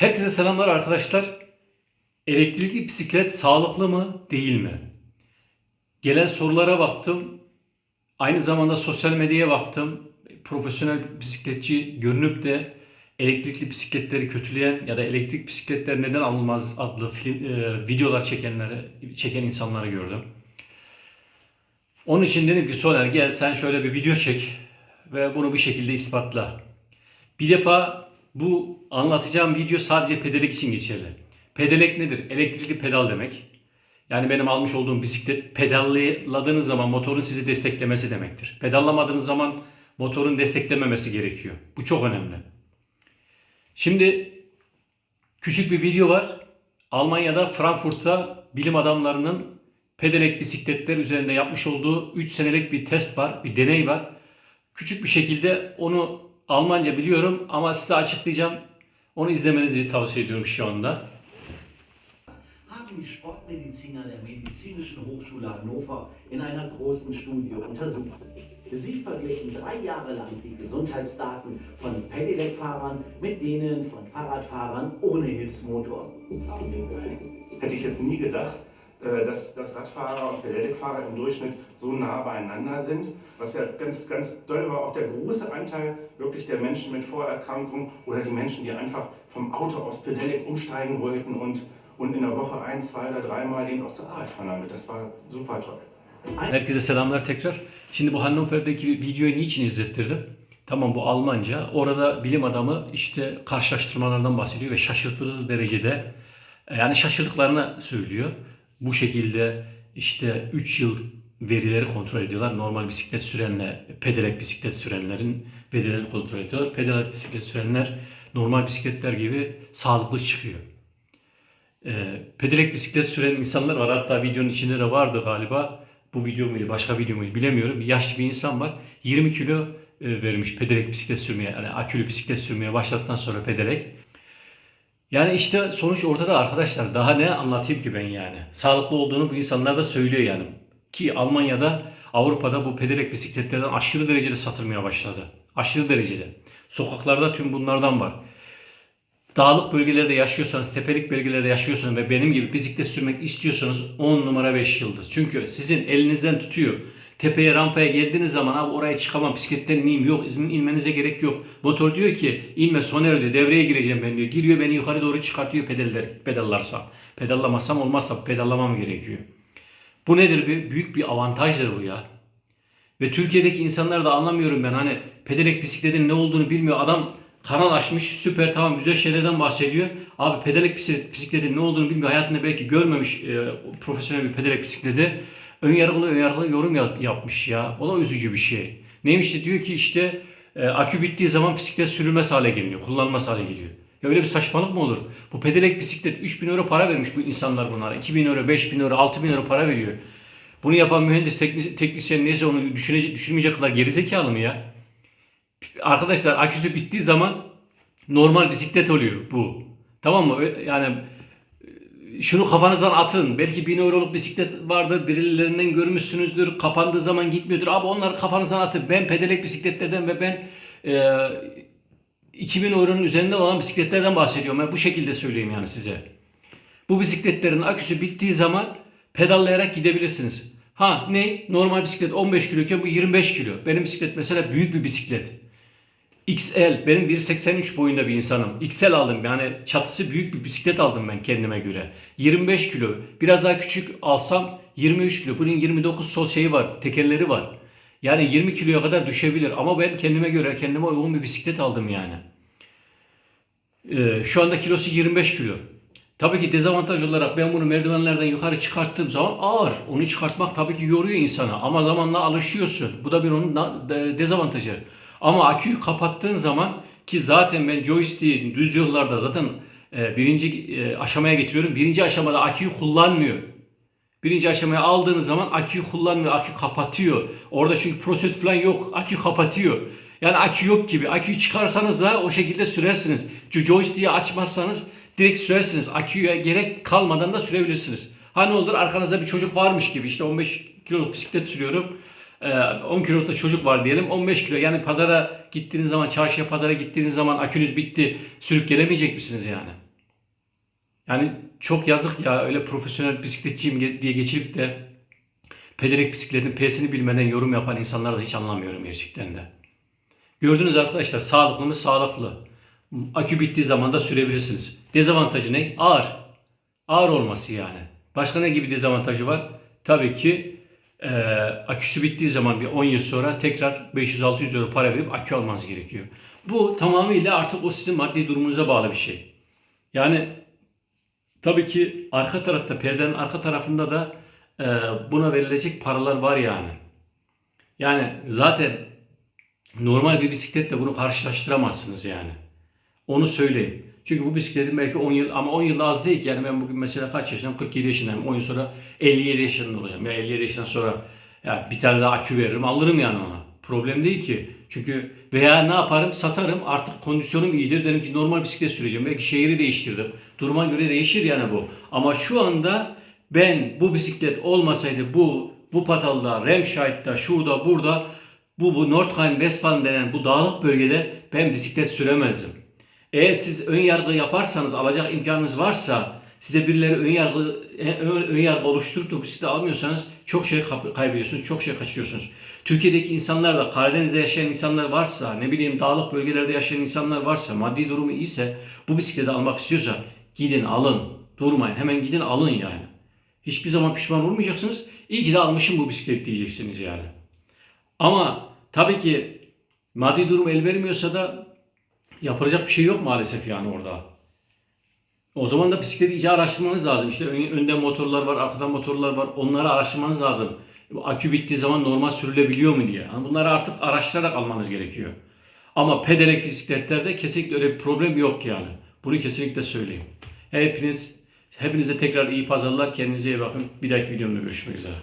Herkese selamlar arkadaşlar. Elektrikli bisiklet sağlıklı mı değil mi? Gelen sorulara baktım. Aynı zamanda sosyal medyaya baktım. Profesyonel bisikletçi görünüp de elektrikli bisikletleri kötüleyen ya da elektrik bisikletler neden alınmaz adlı film, e, videolar çekenleri, çeken insanları gördüm. Onun için dedim ki Soner gel sen şöyle bir video çek ve bunu bir şekilde ispatla. Bir defa bu anlatacağım video sadece pedelek için geçerli. Pedelek nedir? Elektrikli pedal demek. Yani benim almış olduğum bisiklet pedalladığınız zaman motorun sizi desteklemesi demektir. Pedallamadığınız zaman motorun desteklememesi gerekiyor. Bu çok önemli. Şimdi küçük bir video var. Almanya'da Frankfurt'ta bilim adamlarının pedelek bisikletler üzerinde yapmış olduğu 3 senelik bir test var, bir deney var. Küçük bir şekilde onu Almanca biliyorum ama size açıklayacağım. Onu izlemenizi tavsiye ediyorum şu anda. haben die Sportmediziner der Medizinischen Hochschule Hannover in einer großen Studie untersucht. Sie verglichen drei Jahre lang die Gesundheitsdaten von Pedelec-Fahrern mit denen von Fahrradfahrern ohne Hilfsmotor. Hätte ich jetzt nie gedacht, dass, dass Radfahrer und Pedelec-Fahrer im Durchschnitt so nah beieinander sind. Was ja ganz, ganz doll war, auch der große Anteil wirklich der Menschen mit Vorerkrankungen oder die Menschen, die einfach vom Auto aus Pedelec umsteigen wollten und, und in der Woche ein, zwei oder dreimal eben auch zur Arbeit fahren damit. Das war super toll. Herkese selamlar tekrar. Şimdi bu Hannover'deki videoyu niçin izlettirdim? Tamam bu Almanca. Orada bilim adamı işte karşılaştırmalardan bahsediyor ve şaşırtıcı derecede yani şaşırdıklarını söylüyor. Bu şekilde işte 3 yıl verileri kontrol ediyorlar. Normal bisiklet sürenle pedelek bisiklet sürenlerin verilerini kontrol ediyorlar. Pedelek bisiklet sürenler normal bisikletler gibi sağlıklı çıkıyor. E, pedelek bisiklet süren insanlar var. Hatta videonun içinde de vardı galiba. Bu video muydu, başka video muydu bilemiyorum. Yaşlı bir insan var. 20 kilo e, vermiş pedelek bisiklet sürmeye, yani akülü bisiklet sürmeye başladıktan sonra pedelek. Yani işte sonuç ortada arkadaşlar. Daha ne anlatayım ki ben yani. Sağlıklı olduğunu bu insanlar da söylüyor yani. Ki Almanya'da, Avrupa'da bu pedelek bisikletlerden aşırı derecede satılmaya başladı. Aşırı derecede. Sokaklarda tüm bunlardan var dağlık bölgelerde yaşıyorsanız, tepelik bölgelerde yaşıyorsanız ve benim gibi bisiklet sürmek istiyorsanız 10 numara 5 yıldız. Çünkü sizin elinizden tutuyor. Tepeye rampaya geldiğiniz zaman abi oraya çıkamam bisikletten ineyim yok inmenize gerek yok. Motor diyor ki inme soner diyor devreye gireceğim ben diyor. Giriyor beni yukarı doğru çıkartıyor pedaller, pedallarsam. Pedallamasam olmazsa pedallamam gerekiyor. Bu nedir? Bir, büyük bir avantajdır bu ya. Ve Türkiye'deki insanlar da anlamıyorum ben hani pedelek bisikletin ne olduğunu bilmiyor. Adam kanal açmış süper tamam güzel şeylerden bahsediyor. Abi pedelek bisiklet- bisikletin ne olduğunu bilmiyor. Hayatında belki görmemiş e, profesyonel bir pedelek bisikleti. Ön yargılı ön yargılı yorum yap- yapmış ya. O da üzücü bir şey. Neymiş de diyor ki işte e, akü bittiği zaman bisiklet sürülmez hale geliyor. Kullanılmaz hale geliyor. Ya öyle bir saçmalık mı olur? Bu pedelek bisiklet 3000 euro para vermiş bu insanlar bunlara. 2000 euro, 5000 euro, 6000 euro para veriyor. Bunu yapan mühendis, teknis- teknisyen neyse onu düşünecek, düşünmeyecek kadar gerizekalı mı ya? Arkadaşlar aküsü bittiği zaman normal bisiklet oluyor bu. Tamam mı? Yani şunu kafanızdan atın. Belki 1000 euroluk bisiklet vardır. Birilerinden görmüşsünüzdür. Kapandığı zaman gitmiyordur. Abi onları kafanızdan atın. Ben pedelek bisikletlerden ve ben e, 2000 euronun üzerinde olan bisikletlerden bahsediyorum. Ben bu şekilde söyleyeyim yani size. Bu bisikletlerin aküsü bittiği zaman pedallayarak gidebilirsiniz. Ha ne? Normal bisiklet 15 kiloyken bu 25 kilo. Benim bisiklet mesela büyük bir bisiklet. XL. Benim 1.83 boyunda bir insanım. XL aldım. Yani çatısı büyük bir bisiklet aldım ben kendime göre. 25 kilo. Biraz daha küçük alsam 23 kilo. Bunun 29 sol şeyi var. Tekerleri var. Yani 20 kiloya kadar düşebilir. Ama ben kendime göre kendime uygun bir bisiklet aldım yani. Ee, şu anda kilosu 25 kilo. Tabii ki dezavantaj olarak ben bunu merdivenlerden yukarı çıkarttığım zaman ağır. Onu çıkartmak tabii ki yoruyor insanı ama zamanla alışıyorsun. Bu da bir onun dezavantajı. Ama aküyü kapattığın zaman ki zaten ben joystick'i düz yollarda zaten e, birinci e, aşamaya getiriyorum. Birinci aşamada aküyü kullanmıyor. Birinci aşamaya aldığınız zaman aküyü kullanmıyor, akü kapatıyor. Orada çünkü prosedür falan yok, akü kapatıyor. Yani akü yok gibi. Aküyü çıkarsanız da o şekilde sürersiniz. Joystick'i açmazsanız direkt sürersiniz. Aküye gerek kalmadan da sürebilirsiniz. Ha olur arkanızda bir çocuk varmış gibi. İşte 15 kiloluk bisiklet sürüyorum. Ee, 10 kiloluk da çocuk var diyelim. 15 kilo. Yani pazara gittiğiniz zaman, çarşıya pazara gittiğiniz zaman akünüz bitti. Sürüp gelemeyecek misiniz yani? Yani çok yazık ya öyle profesyonel bisikletçiyim diye geçirip de pederek bisikletin P'sini bilmeden yorum yapan insanları da hiç anlamıyorum gerçekten de. Gördünüz arkadaşlar sağlıklı mı sağlıklı. Akü bittiği zaman da sürebilirsiniz. Dezavantajı ne? Ağır. Ağır olması yani. Başka ne gibi dezavantajı var? Tabii ki eee, aküsü bittiği zaman bir 10 yıl sonra tekrar 500-600 euro para verip akü almanız gerekiyor. Bu tamamıyla artık o sizin maddi durumunuza bağlı bir şey. Yani tabii ki arka tarafta, perdenin arka tarafında da eee, buna verilecek paralar var yani. Yani zaten normal bir bisikletle bunu karşılaştıramazsınız yani. Onu söyleyeyim. Çünkü bu bisikletin belki 10 yıl ama 10 yıl az değil ki. Yani ben bugün mesela kaç yaşındayım? 47 yaşındayım. 10 yıl sonra 57 yaşında olacağım. Ya 57 yaşından sonra ya bir tane daha akü veririm alırım yani ona. Problem değil ki. Çünkü veya ne yaparım? Satarım. Artık kondisyonum iyidir. Derim ki normal bisiklet süreceğim. Belki şehri değiştirdim. Duruma göre değişir yani bu. Ama şu anda ben bu bisiklet olmasaydı bu Wuppertal'da, Remscheide'da, şurada, burada bu, bu Nordrhein-Westfalen denen bu dağlık bölgede ben bisiklet süremezdim. Eğer siz ön yargı yaparsanız, alacak imkanınız varsa, size birileri ön yargı, ön, ön yargı oluşturup da bisikleti almıyorsanız çok şey kaybediyorsunuz, çok şey kaçırıyorsunuz. Türkiye'deki insanlar da Karadeniz'de yaşayan insanlar varsa, ne bileyim dağlık bölgelerde yaşayan insanlar varsa, maddi durumu iyiyse, bu bisikleti almak istiyorsa gidin alın, durmayın, hemen gidin alın yani. Hiçbir zaman pişman olmayacaksınız. İyi ki de almışım bu bisiklet diyeceksiniz yani. Ama tabii ki maddi durum el vermiyorsa da yapılacak bir şey yok maalesef yani orada. O zaman da bisikleti iyice araştırmanız lazım. İşte ön- önde motorlar var, arkada motorlar var. Onları araştırmanız lazım. Akü bittiği zaman normal sürülebiliyor mu diye. Yani bunları artık araştırarak almanız gerekiyor. Ama pedelek bisikletlerde kesinlikle öyle bir problem yok yani. Bunu kesinlikle söyleyeyim. Hepiniz hepinize tekrar iyi pazarlar. Kendinize iyi bakın. Bir dahaki videomda görüşmek üzere.